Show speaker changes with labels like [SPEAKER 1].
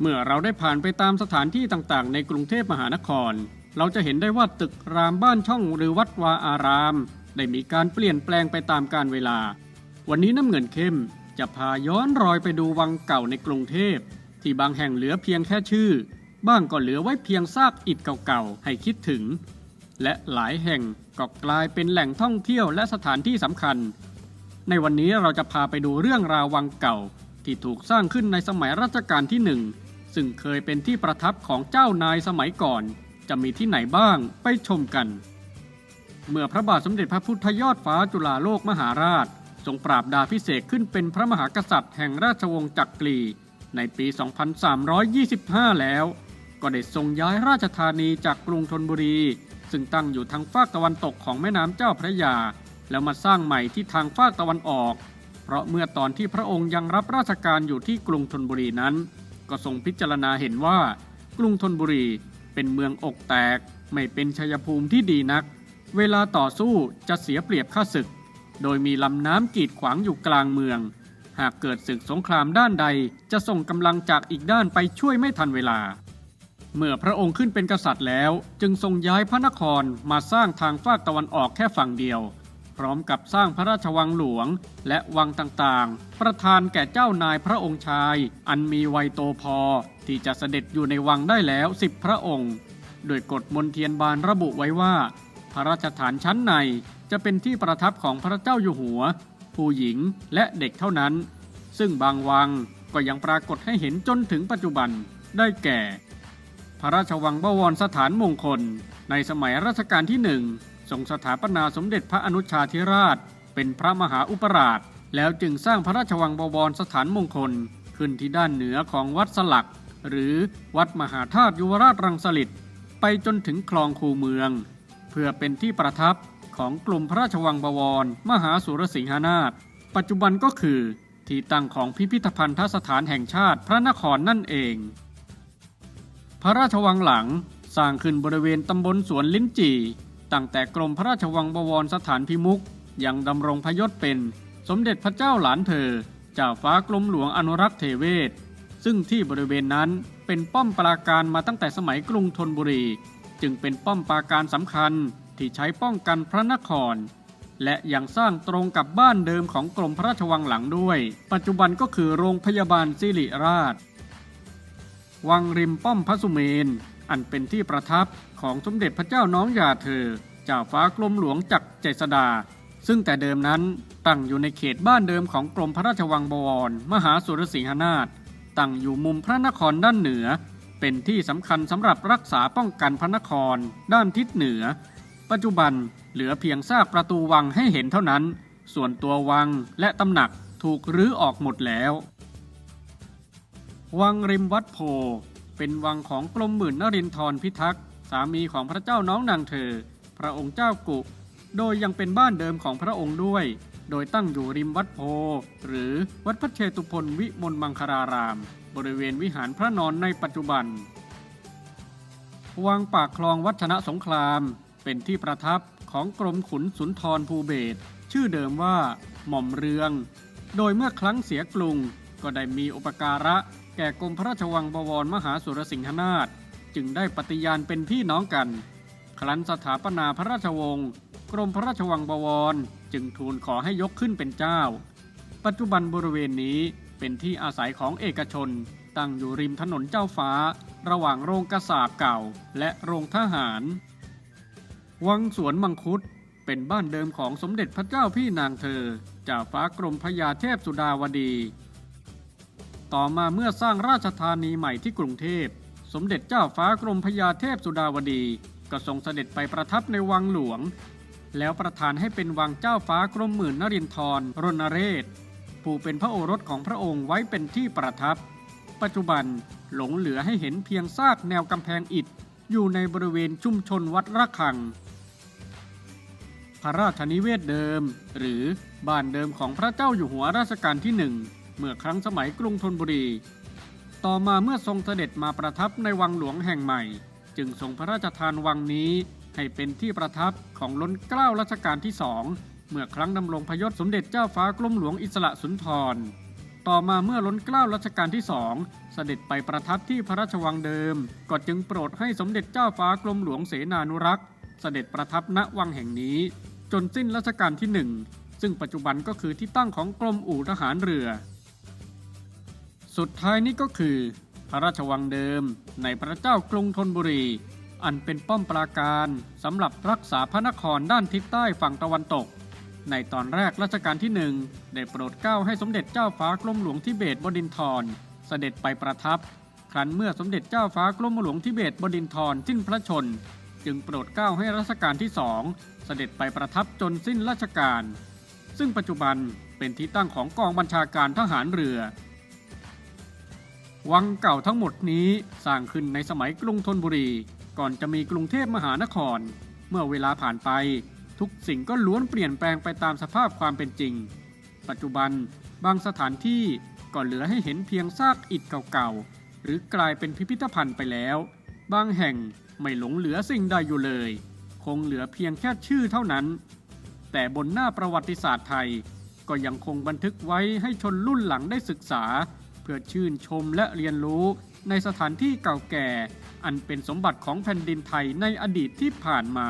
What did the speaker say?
[SPEAKER 1] เมื่อเราได้ผ่านไปตามสถานที่ต่างๆ ในกรุงเทพมหานคร เราจะเห็นได้ว่าตึกรามบ้านช่องหรือวัดวาอาราม ได้มีการเปลี่ยนแปลงไปตามกาลเวลา วันนี้น้ำเงินเข้มจะพาย้อนรอยไปดูวังเก่าในกรุงเทพ ที่บางแห่งเหลือเพียงแค่ชื่อ บ้างก็เหลือไว้เพียงซากอิฐเก่าๆให้คิดถึง และหลายแห่งก็กลายเป็นแหล่งท่องเที่ยวและสถานที่สำคัญ ในวันนี้เราจะพาไปดูเรื่องราววังเก่า ที่ถูกสร้างขึ้นในสมัยรัชกาลที่หนึ่ง ซึ่งเคยเป็นที่ประทับของเจ้านายสมัยก่อน จะมีที่ไหนบ้างไปชมกัน เมื่อพระบาทสมเด็จพระพุทธยอดฟ้าจุฬาโลกมหาราช ทรงปราบดาพิเศษขึ้นเป็นพระมหากษัตริย์แห่งราชวงศ์จักรี ในปี 2325 แล้ว ก็ได้ทรงย้ายราชธานีจากกรุงธนบุรี ซึ่งตั้งอยู่ทางฝากตะวันตกของแม่น้ำเจ้าพระยา แล้วมาสร้างใหม่ที่ทางฝากตะวันออก เพราะเมื่อตอนที่พระองค์ยังรับราชการอยู่ที่กรุงธนบุรีนั้น ก็ทรงพิจารณาเห็นว่า กรุงธนบุรีเป็นเมืองอกแตก ไม่เป็นชัยภูมิที่ดีนัก เวลาต่อสู้จะเสียเปรียบข้าศึก โดยมีลำน้ำกีดขวางอยู่กลางเมือง หากเกิดศึกสงครามด้านใดจะส่งกำลังจากอีกด้านไปช่วยไม่ทันเวลา เมื่อพระองค์ขึ้นเป็นกษัตริย์แล้ว จึงทรงย้ายพระนครมาสร้างทางฝากตะวันออกแค่ฝั่งเดียว พร้อมกับสร้างพระราชวังหลวงและวังต่างๆ ประทานแก่เจ้านายพระองค์ชาย อันมีวัยโตพอที่จะเสด็จอยู่ในวังได้แล้วสิบพระองค์ โดยกฎมนเทียนบานระบุไว้ว่า พระราชฐานชั้นในจะเป็นที่ประทับของพระเจ้าอยู่หัว ผู้หญิงและเด็กเท่านั้น ซึ่งบางวังก็ยังปรากฏให้เห็นจนถึงปัจจุบันได้แก่ พระราชวังบวรสถานมงคล ในสมัยรัชกาลที่หนึ่ง ทรงสถาปนาสมเด็จพระอนุชาธิราช เป็นพระมหาอุปราช แล้วจึงสร้างพระราชวังบวรสถานมงคล ขึ้นที่ด้านเหนือของวัดสลัก หรือวัดมหาธาตุยุวราชรังสฤษไปจนถึงคลองคูเมือง เพื่อเป็นที่ประทับของกลุ่มพระราชวังบวร มหาสุรสิงหนาถปัจจุบันก็คือที่ตั้งของพิพิธภัณฑสถานแห่งชาติพระนครนั่นเอง พระราชวังหลังสร้างขึ้นบริเวณตำบลสวนลิ้นจี่ ตั้งแต่กรมพระราชวังบวรสถานพิมุกยังดำรงพยศเป็นสมเด็จพระเจ้าหลานเธอเจ้าฟ้ากรมหลวงอนุรักษ์เทเวศ ซึ่งที่บริเวณนั้นเป็นป้อมปราการมาตั้งแต่สมัยกรุงธนบุรี จึงเป็นป้อมปราการสำคัญที่ใช้ป้องกันพระนคร และยังสร้างตรงกับบ้านเดิมของกรมพระราชวังหลังด้วย ปัจจุบันก็คือโรงพยาบาลสิริราช วังริมป้อมพระสุเมน อันเป็นที่ประทับของสมเด็จพระเจ้าน้องยาเธอเจ้าฟ้ากรมหลวงจักรเจษดา ซึ่งแต่เดิมนั้นตั้งอยู่ในเขตบ้านเดิมของกรมพระราชวังบวร มหาสุรสิงหนาถตั้งอยู่มุมพระนครด้านเหนือ เป็นที่สำคัญสำหรับรักษาป้องกันพระนคร ด้านทิศเหนือ ปัจจุบันเหลือเพียงซากประตูวังให้เห็นเท่านั้น ส่วนตัววังและตำหนักถูกรื้อออกหมดแล้ว วังริมวัดโพ เป็นวังของกรมหมื่นนรินทรพิทักษ์สามีของพระเจ้าน้องนางเธอ พระองค์เจ้ากุ โดยยังเป็นบ้านเดิมของพระองค์ด้วย โดยตั้งอยู่ริมวัดโพ หรือวัดพระเชตุพนวิมลมังคาราราม บริเวณวิหารพระนอนในปัจจุบัน วังปากคลองวัฒนะสงคราม เป็นที่ประทับของกรมขุนสุนทรภูเบศชื่อเดิมว่าหม่อมเรือง โดยเมื่อครั้งเสียกรุงก็ได้มีอุปการะ แก่กรมพระราชวังบวรมหาสุรสิงหนาถจึงได้ปฏิญาณเป็นพี่น้องกัน ครั้นสถาปนาพระราชวงศ์กรมพระราชวังบวรจึงทูลขอให้ยกขึ้นเป็นเจ้า ปัจจุบันบริเวณนี้เป็นที่อาศัยของเอกชน ตั้งอยู่ริมถนนเจ้าฟ้า ระหว่างโรงกระสาบเก่าและโรงทหาร วังสวนมังคุดเป็นบ้านเดิมของสมเด็จพระเจ้าพี่นางเธอเจ้าฟ้ากรมพระยาเทพสุดาวดี ต่อมาเมื่อสร้างราชธานีใหม่ที่กรุงเทพ สมเด็จเจ้าฟ้ากรมพระยาเทพสุดาวดี ก็ทรงเสด็จไปประทับในวังหลวง แล้วประทานให้เป็นวังเจ้าฟ้ากรมหมื่นนรินทรรณเรศ ผู้เป็นพระโอรสของพระองค์ไว้เป็นที่ประทับ ปัจจุบันหลงเหลือให้เห็นเพียงซากแนวกำแพงอิฐ อยู่ในบริเวณชุมชนวัดระฆัง พระราชนิเวศเดิม หรือบ้านเดิมของพระเจ้าอยู่หัวรัชกาลที่หนึ่ง เมื่อครั้งสมัยกรุงธนบุรี ต่อมาเมื่อทรงเสด็จมาประทับในวังหลวงแห่งใหม่ จึงทรงพระราชทานวังนี้ให้เป็นที่ประทับของล้นเกล้ารัชกาลที่สองเมื่อครั้งดำรงพยศสมเด็จเจ้าฟ้ากรมหลวงอิสระสุนทร ต่อมาเมื่อล้นเกล้ารัชกาลที่สองเสด็จไปประทับที่พระราชวังเดิม ก็จึงโปรดให้สมเด็จเจ้าฟ้ากรมหลวงเสนานุรักษ์เสด็จประทับณวังแห่งนี้ จนสิ้นรัชกาลที่หนึ่งซึ่งปัจจุบันก็คือที่ตั้งของกรมอู่ทหารเรือ สุดท้ายนี้ก็คือ พระราชวังเดิมในพระเจ้ากรุงธนบุรี อันเป็นป้อมปราการสำหรับรักษาพระนครด้านทิศใต้ฝั่งตะวันตก ในตอนแรกรัชกาลที่หนึ่งได้โปรดเกล้าให้สมเด็จเจ้าฟ้ากรมหลวงทิเบตบดินทรเสด็จไปประทับ ครั้นเมื่อสมเด็จเจ้าฟ้ากรมหลวงทิเบตบดินทรสิ้นพระชน จึงโปรดเกล้าให้รัชกาลที่สองเสด็จไปประทับจนสิ้นราชการ ซึ่งปัจจุบันเป็นที่ตั้งของกองบัญชาการทหารเรือ วังเก่าทั้งหมดนี้สร้างขึ้นในสมัยกรุงธนบุรี ก่อนจะมีกรุงเทพมหานคร เมื่อเวลาผ่านไป ทุกสิ่งก็ล้วนเปลี่ยนแปลงไปตามสภาพความเป็นจริง ปัจจุบันบางสถานที่ก็เหลือให้เห็นเพียงซากอิฐเก่าๆ หรือกลายเป็นพิพิธภัณฑ์ไปแล้ว บางแห่งไม่หลงเหลือสิ่งใดอยู่เลย คงเหลือเพียงแค่ชื่อเท่านั้น แต่บนหน้าประวัติศาสตร์ไทย ก็ยังคงบันทึกไว้ให้ชนรุ่นหลังได้ศึกษา เพื่อชื่นชมและเรียนรู้ในสถานที่เก่าแก่ อันเป็นสมบัติของแผ่นดินไทยในอดีตที่ผ่านมา